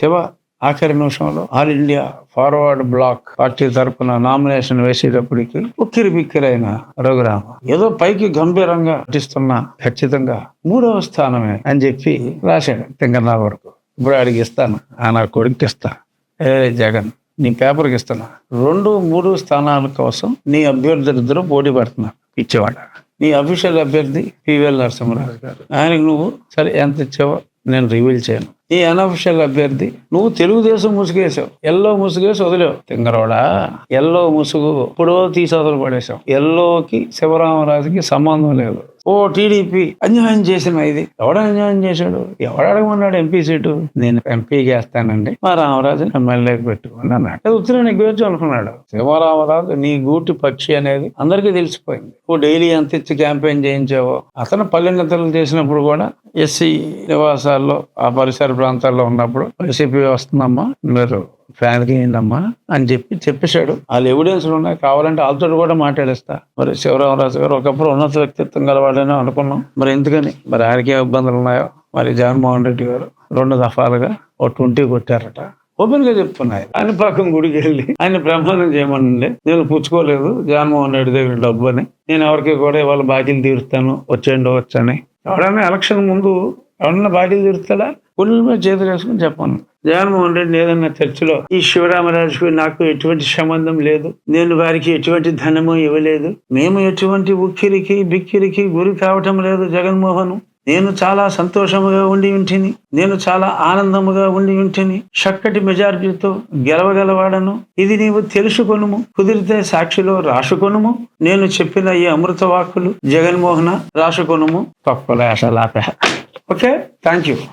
శివ ఆఖరి నిమిషంలో all India forward bloc party తరపున నామినేషన్ వేసేటప్పటికి ఉక్కిరి బిక్కిరైన రఘురామ ఏదో పైకి గంభీరంగా నటిస్తున్నా ఖచ్చితంగా మూడవ స్థానమే అని చెప్పి రాశాడు తెంగన్నా వరకు. ఇప్పుడు ఆడికి ఇస్తాను. ఆ నా కొడుకు ఇస్తా. ఏ జగన్ నీ పేపర్కి ఇస్తున్నా. రెండు మూడు స్థానాల కోసం నీ అభ్యర్థులిద్దరూ పోటీ పడుతున్నారు ఇచ్చేవాడ నీ అఫీషియల్ అభ్యర్థి పివిఎల్ నరసింహరాజు గారు. ఆయనకు నువ్వు సరే ఎంత ఇచ్చావో నేను రివీల్ చేయను. నీ అనఫిషియల్ అభ్యర్థి నువ్వు తెలుగుదేశం ముసుగేసావు ఎల్లో ముసుగేసి వదిలేవు. తింగరోడా ఎల్లో ముసుగు ఇప్పుడు తీసి వదిలి పడేసావు ఎల్లోకి శివరామరాజుకి సంబంధం లేదు. ఓ టీడీపీ అన్యాయం చేసిన ఇది. ఎవడ అన్యాయం చేశాడు? ఎవడు అడగమన్నాడు ఎంపీ సీటు? నేను ఎంపీకి వేస్తానండి మా రామరాజు ఎమ్మెల్యేకి పెట్టుకుని అన్నాడు. ఉత్తరం నెగ్గవచ్చు అనుకున్నాడు. శివరామరాజు నీ గూటి పక్షి అనేది అందరికీ తెలిసిపోయింది. ఓ డైలీ ఎంత ఇచ్చి క్యాంపెయిన్ చేయించావో అతను పల్లెన్నతలు చేసినప్పుడు కూడా ఎస్సీ నివాసాల్లో ఆ పరిసర ప్రాంతాల్లో ఉన్నప్పుడు వైసీపీ వస్తుందమ్మా మీరు ఫ్యాన్కి అయిందమ్మా అని చెప్పి చెప్పేశాడు. వాళ్ళు ఎవిడెన్స్లు ఉన్నాయి కావాలంటే వాళ్ళతో కూడా మాట్లాడేస్తా. మరి శివరామరాజు గారు ఒకప్పుడు ఉన్నత వ్యక్తిత్వం గలవాడని అనుకున్నాం. మరి ఎందుకని? మరి ఆయనకి ఇబ్బందులు ఉన్నాయో? మరి జగన్మోహన్ రెడ్డి గారు రెండు దఫాలుగా ఓ ట్వంటీ కొట్టారట. ఓపెన్గా చెప్తున్నాయి. ఆయన పక్కన గుడికి వెళ్ళి ఆయన బ్రహ్మాండం చేయమనండి. నేను పుచ్చుకోలేదు జగన్మోహన్ రెడ్డి దగ్గర డబ్బు అని నేను ఎవరికి కూడా ఇవాళ బాకీలు తీరుస్తాను వచ్చేయండి వచ్చని. ఎవడైనా ఎలక్షన్ ముందు ఎవడన్నా బాకీలు తీరుస్తాడా పుల్లు మీద చేతులు వేసుకుని చెప్పాను. జగన్మోహన్ రెడ్డి ఏదన్నా చర్చలో ఈ శివరామరాజుకు నాకు ఎటువంటి సంబంధం లేదు. నేను వారికి ఎటువంటి ధనము ఇవ్వలేదు. మేము ఎటువంటి ఉక్కిరికి బిక్కిరికి గురి కావటం లేదు జగన్మోహన్. నేను చాలా సంతోషముగా ఉండి ఉంటిని నేను చాలా ఆనందముగా ఉండి ఉంటిని చక్కటి మెజారిటీతో గెలవగలవాడను. ఇది నీవు తెలుసుకొనుము కుదిరితే సాక్షిలో రాసుకొనుము. నేను చెప్పిన ఈ అమృత వాక్కులు జగన్మోహన రాసుకొనుము. తక్కువ ఓకే? Thank you